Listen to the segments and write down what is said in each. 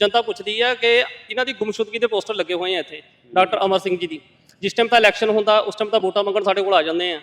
ਜਨਤਾ ਪੁੱਛਦੀ ਹੈ ਕਿ ਇਹਨਾਂ ਦੀ ਗੁੰਮਸ਼ੁਦਗੀ ਦੇ ਪੋਸਟਰ ਲੱਗੇ ਹੋਏ ਆ ਇੱਥੇ ਡਾਕਟਰ ਅਮਰ ਸਿੰਘ ਜੀ ਦੀ। ਜਿਸ ਟਾਈਮ ਤਾਂ ਇਲੈਕਸ਼ਨ ਹੁੰਦਾ ਉਸ ਟਾਈਮ ਤਾਂ ਵੋਟਾਂ ਮੰਗਣ ਸਾਡੇ ਕੋਲ ਆ ਜਾਂਦੇ ਆ।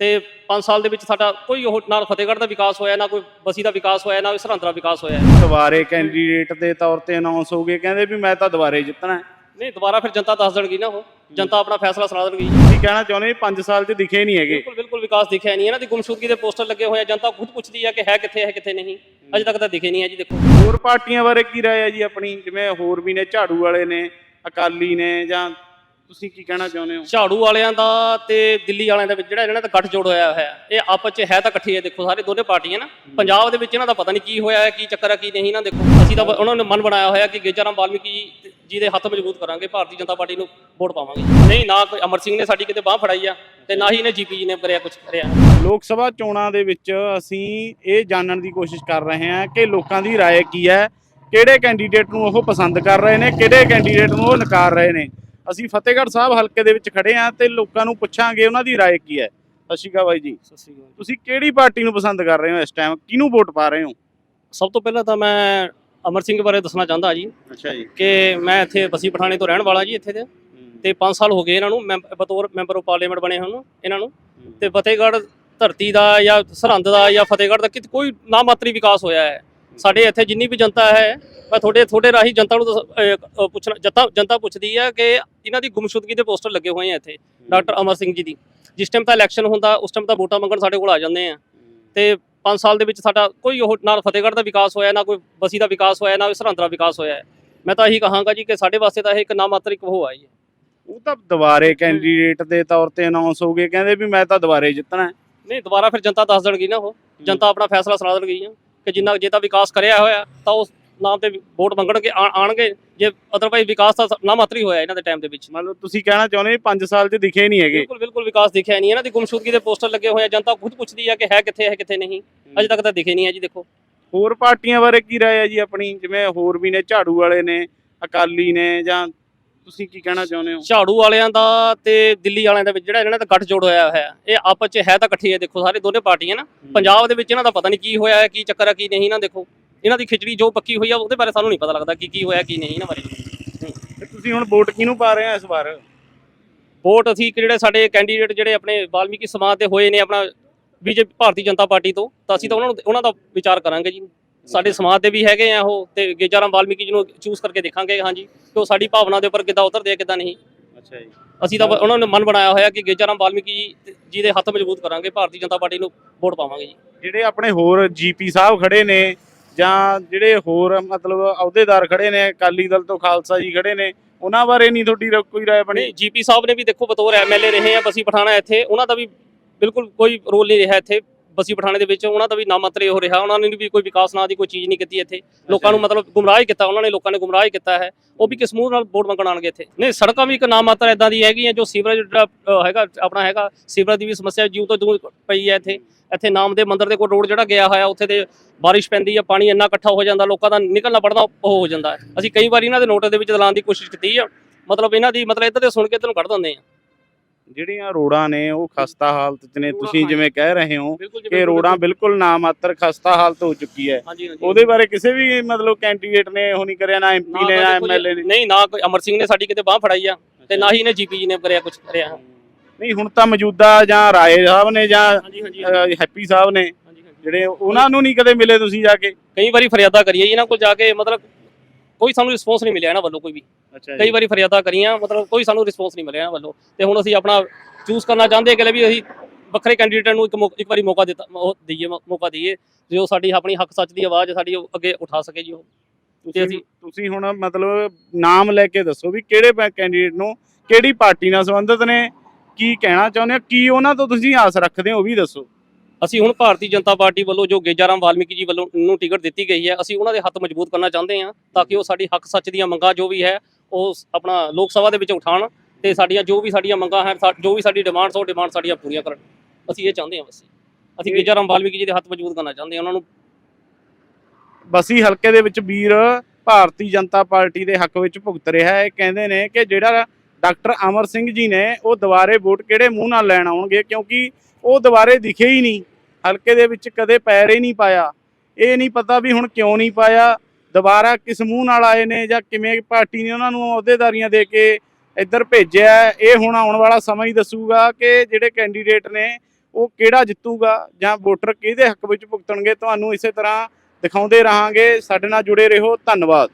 ਤੇ 5 ਸਾਲ ਦੇ ਵਿੱਚ ਸਾਡਾ ਕੋਈ ਉਹ ਨਾਲ ਫਤਿਹਗੜ੍ਹ ਦਾ ਵਿਕਾਸ ਹੋਇਆ ਨਾ ਕੋਈ ਬਸੀ ਦਾ ਵਿਕਾਸ ਹੋਇਆ ਨਾ ਸਰਹੰਦ ਦਾ ਵਿਕਾਸ ਹੋਇਆ। ਦੁਬਾਰੇ ਕੈਂਡੀਡੇਟ ਦੇ ਤੌਰ ਤੇ ਅਨਾਉਂਸ ਹੋ ਗਏ ਕਹਿੰਦੇ ਵੀ ਮੈਂ ਤਾਂ ਦੁਬਾਰੇ ਜਿੱਤਣਾ। ਨਹੀਂ ਦੁਬਾਰਾ ਫਿਰ ਜਨਤਾ ਦੱਸ ਦੇਣਗੀ ਨਾ ਉਹ। ਜਨਤਾ ਆਪਣਾ ਫੈਸਲਾ ਸੁਣਾ ਦੇਣਗੀ ਤੁਸੀਂ ਕਹਿਣਾ ਚਾਹੁੰਦੇ 5 ਸਾਲ 'ਚ ਦਿਖੇ ਨਹੀਂ ਹੈਗੇ। ਬਿਲਕੁਲ ਬਿਲਕੁਲ ਵਿਕਾਸ ਦਿਖਿਆ ਨਹੀਂ ਇਹਨਾਂ ਦੀ ਗੁੰਮਸ਼ੁਦਗੀ ਦੇ ਪੋਸਟਰ ਲੱਗੇ ਹੋਏ ਆ। ਜਨਤਾ ਖੁਦ ਪੁੱਛਦੀ ਹੈ ਕਿ ਹੈ ਕਿੱਥੇ ਹੈ ਕਿੱਥੇ ਨਹੀਂ। ਅਜੇ ਤੱਕ ਤਾਂ ਦਿਖੇ ਨਹੀਂ ਹੈ ਜੀ ਦੇਖੋ। ਹੋਰ ਪਾਰਟੀਆਂ ਬਾਰੇ ਕੀ ਰਾਏ ਹੈ ਜੀ ਆਪਣੀ? ਜਿਵੇਂ ਹੋਰ ਵੀ ਨੇ ਝਾੜੂ ਵਾਲੇ ਨੇ ਅਕਾਲੀ ਨੇ ਜਾਂ ਤੁਸੀਂ ਕੀ ਕਹਿਣਾ ਚਾਹੁੰਦੇ ਹੋ? ਝਾੜੂ ਵਾਲਿਆਂ ਦਾ ਤੇ ਦਿੱਲੀ ਵਾਲਿਆਂ ਦਾ ਵਿੱਚ ਜਿਹੜਾ ਇਹਨਾਂ ਦਾ ਗੱਠਜੋੜ ਹੋਇਆ ਹੋਇਆ। ਇਹ ਆਪਸ 'ਚ ਹੈ ਤਾਂ ਇਕੱਠੇ ਹੈ ਦੇਖੋ ਸਾਰੇ ਦੋਨੇ ਪਾਰਟੀਆਂ ਨਾ। ਪੰਜਾਬ ਦੇ ਵਿੱਚ ਇਹਨਾਂ ਦਾ ਪਤਾ ਨਹੀਂ ਕੀ ਹੋਇਆ ਹੈ ਕੀ ਚੱਕਰ ਹੈ ਕੀ ਨਹੀਂ ਨਾ ਦੇਖੋ। ਅਸੀਂ ਤਾਂ ਉਹਨਾਂ ਨੇ ਮਨ ਬਣਾਇਆ ਹੋਇਆ ਕਿ ਗੇਜਾਰਾਮ ਵਾਲਮੀਕੀ ਜੀ- ਜੀ ਦੇ ਹੱਥ ਮਜ਼ਬੂਤ ਕਰਾਂਗੇ ਭਾਰਤੀ ਜਨਤਾ ਪਾਰਟੀ ਨੂੰ ਵੋਟ ਪਾਵਾਂਗੇ। ਨਹੀਂ ਨਾ ਕੋਈ ਅਮਰ ਸਿੰਘ ਨੇ ਸਾਡੀ ਕਿਤੇ ਬਾਹ ਫੜਾਈ ਆ ਤੇ ਨਾ ਹੀ ਇਹਨੇ ਜੀਪੀ ਜੀ ਨੇ ਕਰਿਆ ਕੁਝ ਕਰਿਆ। ਲੋਕ ਸਭਾ ਚੋਣਾਂ ਦੇ ਵਿੱਚ ਅਸੀਂ ਇਹ ਜਾਣਨ ਦੀ ਕੋਸ਼ਿਸ਼ ਕਰ ਰਹੇ ਹਾਂ ਕਿ ਲੋਕਾਂ ਦੀ ਰਾਏ ਕੀ ਹੈ ਕਿਹੜੇ ਕੈਂਡੀਡੇਟ ਨੂੰ ਉਹ ਪਸੰਦ ਕਰ ਰਹੇ ਨੇ ਕਿਹੜੇ ਕੈਂਡੀਡੇਟ ਨੂੰ ਉਹ ਨਕਾਰ ਰਹੇ ਨੇ। ਅਸੀਂ ਫਤਿਹਗੜ੍ਹ ਸਾਹਿਬ ਹਲਕੇ ਦੇ ਵਿੱਚ ਖੜੇ ਹਾਂ ਤੇ ਲੋਕਾਂ ਨੂੰ ਪੁੱਛਾਂਗੇ ਉਹਨਾਂ ਦੀ ਰਾਏ ਕੀ ਹੈ। ਸਤਿ ਸ਼੍ਰੀ ਅਕਾਲ ਬਾਈ ਜੀ। ਸਤਿ ਸ਼੍ਰੀ ਅਕਾਲ ਤੁਸੀਂ ਕਿਹੜੀ ਪਾਰਟੀ ਨੂੰ ਪਸੰਦ ਕਰ ਰਹੇ ਹੋ ਇਸ ਟਾਈਮ ਕਿਹਨੂੰ ਵੋਟ ਪਾ ਰਹੇ ਹੋ? ਸਭ ਤੋਂ ਪਹਿਲਾਂ ਤਾਂ ਮੈਂ ਅਮਰ ਸਿੰਘ ਬਾਰੇ ਦੱਸਣਾ ਚਾਹੁੰਦਾ ਜੀ। ਅੱਛਾ ਜੀ। ਕਿ ਮੈਂ ਇੱਥੇ ਬਸੀ ਪਠਾਣੇ ਤੋਂ ਰਹਿਣ ਵਾਲਾ ਜੀ ਇੱਥੇ ਦੇ। ਤੇ 5 ਸਾਲ ਹੋ ਗਏ ਇਹਨਾਂ ਨੂੰ ਮੈਂ ਬਤੌਰ ਮੈਂਬਰ ਆਫ ਪਾਰਲੀਮੈਂਟ ਬਣੇ ਨੂੰ ਇਹਨਾਂ ਨੂੰ। ਤੇ ਫਤਿਹਗੜ੍ਹ ਧਰਤੀ ਦਾ ਜਾਂ ਸਰਹੰਦ ਦਾ ਜਾਂ ਫਤਿਹਗੜ੍ਹ ਦਾ ਕਿਤੇ ਕੋਈ ਨਾ ਮਾਤਰੀ ਵਿਕਾਸ ਹੋਇਆ ਹੈ। ਸਾਡੇ ਇੱਥੇ ਜਿੰਨੀ ਵੀ ਜਨਤਾ ਹੈ ਮੈਂ ਤੁਹਾਡੇ ਤੁਹਾਡੇ ਰਾਹੀਂ ਜਨਤਾ ਨੂੰ ਦੱਸ- ਅਹ, ਅਹ, ਪੁੱਛਣਾ ਜਨਤਾ ਜਨਤਾ ਪੁੱਛਦੀ ਹੈ ਕਿ ਇਹਨਾਂ ਦੀ ਗੁੰਮਸ਼ੁਦਗੀ ਦੇ ਪੋਸਟਰ ਲੱਗੇ ਹੋਏ ਆ ਇੱਥੇ ਡਾਕਟਰ ਅਮਰ ਸਿੰਘ ਜੀ ਦੀ। ਜਿਸ ਟਾਈਮ ਤਾਂ ਇਲੈਕਸ਼ਨ ਹੁੰਦਾ ਉਸ ਟਾਈਮ ਤਾਂ ਵੋਟਾਂ ਮੰਗਣ ਸਾਡੇ ਕੋਲ ਆ ਜਾਂਦੇ ਆ। ਤੇ 5 ਸਾਲ ਦੇ ਵਿੱਚ ਸਾਡਾ ਕੋਈ ਉਹ ਨਾਲ ਫਤਿਹਗੜ੍ਹ ਦਾ ਵਿਕਾਸ ਹੋਇਆ ਨਾ ਕੋਈ ਬਸੀ ਦਾ ਵਿਕਾਸ ਹੋਇਆ ਨਾ ਸਰਹੰਦ ਦਾ ਵਿਕਾਸ ਹੋਇਆ। ਹੈ। ਮੈਂ ਤਾਂ ਇਹੀ ਕਹਾਂਗਾ ਜੀ ਕਿ ਸਾਡੇ ਵਾਸਤੇ ਤਾਂ ਇਹ ਇੱਕ ਨਾ ਮਾਤਰ ਇੱਕ ਉਹ ਆਈ ਹੈ। ਉਹ ਤਾਂ ਦੁਬਾਰੇ ਕੈਂਡੀਡੇਟ ਦੇ ਤੌਰ ਤੇ ਅਨਾਉਂਸ ਹੋ ਗਏ ਕਹਿੰਦੇ ਵੀ ਮੈਂ ਤਾਂ ਦੁਬਾਰੇ ਜਿੱਤਣਾ ਹੈ। ਨਹੀਂ ਦੁਬਾਰਾ ਫਿਰ ਜਨਤਾ ਦੱਸ ਦੇਣਗੀ ਨਾ ਉਹ। ਜਨਤਾ ਆਪਣਾ ਫੈਸਲਾ ਸੁਣਾ ਦੇਣਗੀ ਕਿ ਜਿੰਨਾ ਜੇ ਤਾਂ ਵਿਕਾਸ ਕਰਿਆ ਹੋਇਆ ਤਾਂ ਉਸ ਨਾਮ ਤੇ ਵੋਟ ਮੰਗਣਗੇ ਆ- ਆਣਗੇ। ਜੇ ਅਦਰਵਾਈਜ਼ ਵਿਕਾਸ ਤਾਂ ਨਾ ਮਾਤਰੀ ਹੋਇਆ ਇਹਨਾਂ ਦੇ ਟਾਈਮ ਦੇ ਵਿੱਚ। ਮਤਲਬ ਤੁਸੀਂ ਕਹਿਣਾ ਚਾਹੁੰਦੇ 5 ਸਾਲ 'ਚ ਦਿਖੇ ਨਹੀਂ ਹੈਗੇ। ਬਿਲਕੁਲ ਬਿਲਕੁਲ ਵਿਕਾਸ ਦਿਖਿਆ ਨਹੀਂ। ਇਹਨਾਂ ਦੀ ਗੁੰਮਸ਼ੁਦਗੀ ਦੇ ਪੋਸਟਰ ਲੱਗੇ ਹੋਏ ਆ ਜਨਤਾ ਖੁਦ ਪੁੱਛਦੀ ਹੈ ਕਿ ਹੈ ਕਿੱਥੇ ਹੈ ਕਿੱਥੇ ਨਹੀਂ। ਅਜੇ ਤੱਕ ਤਾਂ ਦਿਖੇ ਨਹੀਂ ਹੈ ਜੀ ਦੇਖੋ। ਹੋਰ ਪਾਰਟੀਆਂ ਬਾਰੇ ਕੀ ਰਾਏ ਹੈ ਜੀ ਆਪਣੀ? ਜਿਵੇਂ ਹੋਰ ਵੀ ਨੇ ਝਾੜੂ ਵਾਲੇ ਨੇ ਅਕਾਲੀ ਨੇ ਜਾਂ ਤੁਸੀਂ ਕੀ ਕਹਿਣਾ ਚਾਹੁੰਦੇ ਹੋ? ਝਾੜੂ ਵਾਲਿਆਂ ਦਾ ਤੇ ਦਿੱਲੀ ਵਾਲਿਆਂ ਦਾ ਵਿੱਚ ਜਿਹੜਾ ਇਹਨਾਂ ਦਾ ਗੱਠਜੋੜ ਹੋਇਆ ਹੋਇਆ। ਇਹ ਆਪਸ 'ਚ ਹੈ ਤਾਂ ਇਕੱਠੇ ਹੈ ਦੇਖੋ ਸਾਰੇ ਦੋਨੇ ਪਾਰਟੀਆਂ ਨਾ। ਪੰਜਾਬ ਦੇ ਵਿੱਚ ਇਹਨਾਂ ਦਾ ਪਤਾ ਨਹੀਂ ਕੀ ਹੋਇਆ ਹੈ ਕੀ ਚੱਕਰ ਹੈ ਕੀ ਨਹੀਂ ਨਾ ਦੇਖੋ। ਇਹਨਾਂ ਦੀ ਖਿਚੜੀ ਜੋ ਪੱਕੀ ਹੋਈ ਆ ਉਹਦੇ ਬਾਰੇ ਸਾਨੂੰ ਨਹੀਂ ਪਤਾ ਲੱਗਦਾ ਕੀ ਕੀ ਹੋਇਆ ਕੀ ਨਹੀਂ ਇਹਨਾਂ ਬਾਰੇ। ਤੁਸੀਂ ਹੁਣ ਵੋਟ ਕਿਹਨੂੰ ਪਾ ਰਹੇ ਹੋ ਇਸ ਵਾਰ? ਵੋਟ ਅਸੀਂ ਜਿਹੜੇ ਸਾਡੇ ਕੈਂਡੀਡੇਟ ਜਿਹੜੇ ਆਪਣੇ ਵਾਲਮੀਕੀ ਸਮਾਜ ਦੇ ਹੋਏ ਨੇ ਆਪਣਾ ਬੀਜੇਪੀ ਭਾਰਤੀ ਜਨਤਾ ਪਾਰਟੀ ਤੋਂ ਤਾਂ ਅਸੀਂ ਤਾਂ ਉਹਨਾਂ ਨੂੰ ਉਹਨਾਂ ਦਾ ਵਿਚਾਰ ਕਰਾਂਗੇ ਜੀ। ਸਾਡੇ ਸਮਾਜ ਦੇ ਵੀ ਹੈਗੇ ਆ ਉਹ ਤੇ ਗੇਜਾਰਾਮ ਵਾਲਮੀਕੀ ਜੀ ਨੂੰ ਚੂਜ਼ ਕਰਕੇ ਦੇਖਾਂਗੇ ਹਾਂਜੀ ਕਿ ਉਹ ਸਾਡੀ ਭਾਵਨਾ ਦੇ ਉੱਪਰ ਕਿੱਦਾਂ ਉਤਰਦੇ ਆ ਕਿੱਦਾਂ ਨਹੀਂ। ਅੱਛਾ ਜੀ। ਅਸੀਂ ਤਾਂ ਉਹਨਾਂ ਨੇ ਮਨ ਬਣਾਇਆ ਹੋਇਆ ਕਿ ਗੇਜਾਰਾਮ ਵਾਲਮੀਕੀ ਜੀ- ਦੇ ਹੱਥ ਮਜ਼ਬੂਤ ਕਰਾਂਗੇ ਭਾਰਤੀ ਜਨਤਾ ਪਾਰਟੀ ਨੂੰ ਵੋਟ ਪਾਵਾਂਗੇ ਜੀ। ਜਿਹੜੇ ਆਪਣੇ ਹੋਰ ਜੀਪੀ ਸਾਹਿਬ ਖੜੇ ਨੇ ਜਾਂ ਜਿਹੜੇ ਹੋਰ ਮਤਲਬ ਅਹੁਦੇਦਾਰ ਖੜੇ ਨੇ ਅਕਾਲੀ ਦਲ ਤੋਂ ਖਾਲਸਾ ਜੀ ਖੜੇ ਨੇ ਉਹਨਾਂ ਬਾਰੇ ਨਹੀਂ ਤੁਹਾਡੀ ਕੋਈ ਰਾਏ ਬਣੀ? ਜੀਪੀ ਸਾਹਿਬ ਨੇ ਵੀ ਦੇਖੋ ਬਤੌਰ ਐਮਐਲਏ ਰਹੇ ਆ ਬਸੀ ਪਠਾਣਾ ਇੱਥੇ ਉਹਨਾਂ ਦਾ ਵੀ ਬਿਲਕੁਲ ਕੋਈ ਰੋਲ ਨਹੀਂ ਰਿਹਾ ਇੱਥੇ। ਬਸੀ ਪਠਾਣੇ ਦੇ ਵਿੱਚ ਉਹਨਾਂ ਦਾ ਵੀ ਨਾਮਾਤਰੇ ਹੋ ਰਿਹਾ। ਉਹਨਾਂ ਨੇ ਵੀ ਕੋਈ ਵਿਕਾਸ ਨਾਂ ਦੀ ਕੋਈ ਚੀਜ਼ ਨਹੀਂ ਕੀਤੀ ਇੱਥੇ। ਲੋਕਾਂ ਨੂੰ ਮਤਲਬ ਗੁੰਮਰਾਹ ਹੀ ਕੀਤਾ। ਉਹਨਾਂ ਨੇ ਲੋਕਾਂ ਨੇ ਗੁੰਮਰਾਹ ਹੀ ਕੀਤਾ ਹੈ। ਉਹ ਵੀ ਕਿਸ ਮੂੰਹ ਨਾਲ ਵੋਟ ਮੰਗਣ ਆਣਗੇ ਇੱਥੇ। ਨਹੀਂ, ਸੜਕਾਂ ਵੀ ਇੱਕ ਨਾਮਾਤਰ ਇਦਾਂ ਦੀ ਹੈਗੀਆਂ ਜੋ ਸੀਵਰੇਜ ਜਿਹੜਾ ਹੈਗਾ, ਆਪਣਾ ਹੈਗਾ, ਸੀਵਰੇਜ ਦੀ ਵੀ ਸਮੱਸਿਆ ਜਿਉਂ ਤੋਂ ਜਿਉਂ ਪਈ ਹੈ ਇੱਥੇ। ਇੱਥੇ ਨਾਮ ਦੇ ਮੰਦਿਰ ਦੇ ਕੋਲ ਰੋਡ ਜਿਹੜਾ ਗਿਆ ਹੋਇਆ, ਉੱਥੇ ਦੇ ਬਾਰਿਸ਼ ਪੈਂਦੀ ਹੈ, ਪਾਣੀ ਇੰਨਾ ਇਕੱਠਾ ਹੋ ਜਾਂਦਾ, ਲੋਕਾਂ ਦਾ ਨਿਕਲਣਾ ਪੜਦਾ ਉਹ ਹੋ ਜਾਂਦਾ ਹੈ। ਅਸੀਂ ਕਈ ਵਾਰੀ ਇਹਨਾਂ ਦੇ ਨੋਟਿਸ ਦੇ ਵਿੱਚ ਦਲਾਨ ਦੀ ਕੋਸ਼ਿਸ਼ ਕੀਤੀ ਆ। ਮਤਲਬ ਇਹਨਾਂ ਦੀ, ਮਤਲਬ ਇੱਧਰ ਦੇ ਸੁਣ ਕੇ ਇੱਧਰ ਨੂੰ ਕੱਢ ਦਿੰਦੇ ਆ ਜਿਹੜੀਆਂ ਰੋਡਾਂ ਨੇ ਉਹ ਖਸਤਾ ਹਾਲਤ 'ਚ ਨੇ। ਤੁਸੀਂ। ਜਿਵੇਂ ਕਹਿ ਰਹੇ ਹੋ ਕਿ ਰੋਡਾਂ ਬਿਲਕੁਲ। ਨਾ ਮਾਤਰ ਖਸਤਾ ਹਾਲਤ ਹੋ ਚੁੱਕੀ ਹੈ। ਉਹਦੇ ਬਾਰੇ ਕਿਸੇ ਵੀ ਮਤਲਬ ਕੈਂਡੀਡੇਟ ਨੇ ਉਹ ਨਹੀਂ ਕਰਿਆ ਨਾ ਐਮਪੀ ਨੇ ਨਾ ਐਮਐਲਏ ਨੇ। ਨਹੀਂ ਨਾ ਕੋਈ ਅਮਰ ਸਿੰਘ ਨੇ ਸਾਡੀ ਕਿਤੇ ਬਾਹ ਫੜਾਈ ਆ ਤੇ ਨਾ ਹੀ ਇਹਨੇ ਜੀਪੀ ਜੀ ਨੇ ਕਰਿਆ ਕੁਝ ਕਰਿਆ। ਨਹੀਂ ਹੁਣ ਤਾਂ ਮੌਜੂਦਾ ਜਾਂ ਰਾਏ ਸਾਹਿਬ ਨੇ ਜਾਂ ਹੈਪੀ ਸਾਹਿਬ ਨੇ ਜਿਹੜੇ ਉਹਨਾਂ ਨੂੰ ਨਹੀਂ ਕਦੇ ਮਿਲੇ ਤੁਸੀਂ ਜਾ ਕੇ। ਕਈ ਵਾਰੀ ਫਰਿਆਦਾਂ ਕਰੀਏ ਜੀ ਇਹਨਾਂ ਕੋਲ ਜਾ ਕੇ ਮਤਲਬ ਕੋਈ ਸਾਨੂੰ ਰਿਸਪੌਂਸ ਨਹੀਂ ਮਿਲਿਆ ਇਹਨਾਂ ਵੱਲੋਂ ਕੋਈ ਵੀ। ਅੱਛਾ ਕਈ ਵਾਰੀ ਫਰਿਆਦਾਂ ਕਰੀਆਂ ਮਤਲਬ ਕੋਈ ਸਾਨੂੰ ਰਿਸਪੌਂਸ ਨਹੀਂ ਮਿਲਿਆ ਇਹਨਾਂ ਵੱਲੋਂ। ਤੇ ਹੁਣ ਅਸੀਂ ਆਪਣਾ ਚੂਜ਼ ਕਰਨਾ ਚਾਹੁੰਦੇ ਕਿ ਲੈ ਵੀ ਅਸੀਂ ਵੱਖਰੇ ਕੈਂਡੀਡੇਟ ਨੂੰ ਇੱਕ ਮੌ- ਇੱਕ ਵਾਰੀ ਮੌਕਾ ਦਿੱਤਾ ਉਹ ਦਈਏ ਮੌਕਾ ਦਈਏ ਜੋ ਸਾਡੀ ਆਪਣੀ ਹੱਕ ਸੱਚ ਦੀ ਆਵਾਜ਼ ਸਾਡੀ ਉਹ ਅੱਗੇ ਉਠਾ ਸਕੇ ਜੀ ਉਹ। ਤੇ ਤੁਸੀਂ ਅਸੀਂ ਤੁਸੀਂ ਹੁਣ ਮਤਲਬ ਨਾਮ ਲੈ ਕੇ ਦੱਸੋ ਵੀ ਕਿਹੜੇ ਕੈਂਡੀਡੇਟ ਨੂੰ ਕਿਹੜੀ ਪਾਰਟੀ ਨਾਲ ਸੰਬੰਧਿਤ ਨੇ ਕੀ ਕਹਿਣਾ ਚਾਹੁੰਦੇ ਹੋ ਕੀ ਉਹਨਾਂ ਤੋਂ ਤੁਸੀਂ ਆਸ ਰੱਖਦੇ ਹੋ ਉਹ ਵੀ ਦੱਸੋ। ਅਸੀਂ ਹੁਣ ਭਾਰਤੀ ਜਨਤਾ ਪਾਰਟੀ ਵੱਲੋਂ ਜੋ ਗੇਜਾਰਾਮ ਵਾਲਮੀਕੀ ਜੀ ਵੱਲੋਂ ਨੂੰ ਟਿਕਟ ਦਿੱਤੀ ਗਈ ਹੈ, ਅਸੀਂ ਉਹਨਾਂ ਦੇ ਹੱਥ ਮਜ਼ਬੂਤ ਕਰਨਾ ਚਾਹੁੰਦੇ ਹਾਂ ਤਾਂ ਕਿ ਉਹ ਸਾਡੀ ਹੱਕ ਸੱਚ ਦੀਆਂ ਮੰਗਾਂ ਜੋ ਵੀ ਹੈ, ਉਹ ਆਪਣਾ ਲੋਕ ਸਭਾ ਦੇ ਵਿੱਚ ਉਠਾਉਣ ਤੇ ਸਾਡੀਆਂ ਜੋ ਵੀ ਸਾਡੀਆਂ ਮੰਗਾਂ ਹੈ ਸਾ- ਜੋ ਵੀ ਸਾਡੀ ਡਿਮਾਂਡਸ, ਉਹ ਡਿਮਾਂਡ ਸਾਡੀਆਂ ਪੂਰੀਆਂ ਕਰਨ। ਅਸੀਂ ਇਹ ਚਾਹੁੰਦੇ ਹਾਂ ਬਸ। ਅਸੀਂ ਇਹ- ਗੇਜਾਰਾਮ ਵਾਲਮੀਕੀ ਜੀ ਦੇ ਹੱਥ ਮਜ਼ਬੂਤ ਕਰਨਾ ਚਾਹੁੰਦੇ ਹਾਂ ਉਹਨਾਂ ਨੂੰ। ਬਸੀ ਹਲਕੇ ਦੇ ਵਿੱਚ ਵੀਰ ਭਾਰਤੀ ਜਨਤਾ ਪਾਰਟੀ ਦੇ ਹੱਕ ਵਿੱਚ ਭੁਗਤ ਰਿਹਾ ਹੈ। ਕਹਿੰਦੇ ਨੇ ਕਿ ਜਿਹੜਾ ਡਾਕਟਰ ਅਮਰ ਸਿੰਘ ਜੀ ਨੇ ਉਹ ਦੁਬਾਰੇ ਵੋਟ ਕਿਹੜੇ ਮੂੰਹ ਨਾਲ ਲੈਣ ਆਉਣਗੇ? ਕਿਉਂਕਿ ਉਹ ਦੁਬਾਰੇ ਦਿਖੇ ਹੀ ਨਹੀਂ। ਹਲਕੇ ਦੇ ਵਿੱਚ ਕਦੇ ਪੈਰ ਹੀ ਨਹੀਂ ਪਾਇਆ। ਇਹ ਨਹੀਂ ਪਤਾ ਵੀ ਹੁਣ ਕਿਉਂ ਨਹੀਂ ਪਾਇਆ। ਦੁਬਾਰਾ ਕਿਸ ਮੂੰਹ ਨਾਲ ਆਏ ਨੇ ਜਾਂ ਕਿਵੇਂ ਪਾਰਟੀ ਨੇ ਉਹਨਾਂ ਨੂੰ ਅਹੁਦੇਦਾਰੀਆਂ ਦੇ ਕੇ ਇੱਧਰ ਭੇਜਿਆ ਇਹ ਹੁਣ ਆਉਣ ਵਾਲਾ ਸਮਾਂ ਹੀ ਦੱਸੂਗਾ ਕਿ ਜਿਹੜੇ ਕੈਂਡੀਡੇਟ ਨੇ ਉਹ ਕਿਹੜਾ ਜਿੱਤੂਗਾ ਜਾਂ ਵੋਟਰ ਕਿਹਦੇ ਹੱਕ ਵਿੱਚ ਭੁਗਤਣਗੇ, ਤੁਹਾਨੂੰ ਇਸੇ ਤਰ੍ਹਾਂ ਦਿਖਾਉਂਦੇ ਰਹਾਂਗੇ। ਸਾਡੇ ਨਾਲ ਜੁੜੇ ਰਹੋ, ਧੰਨਵਾਦ।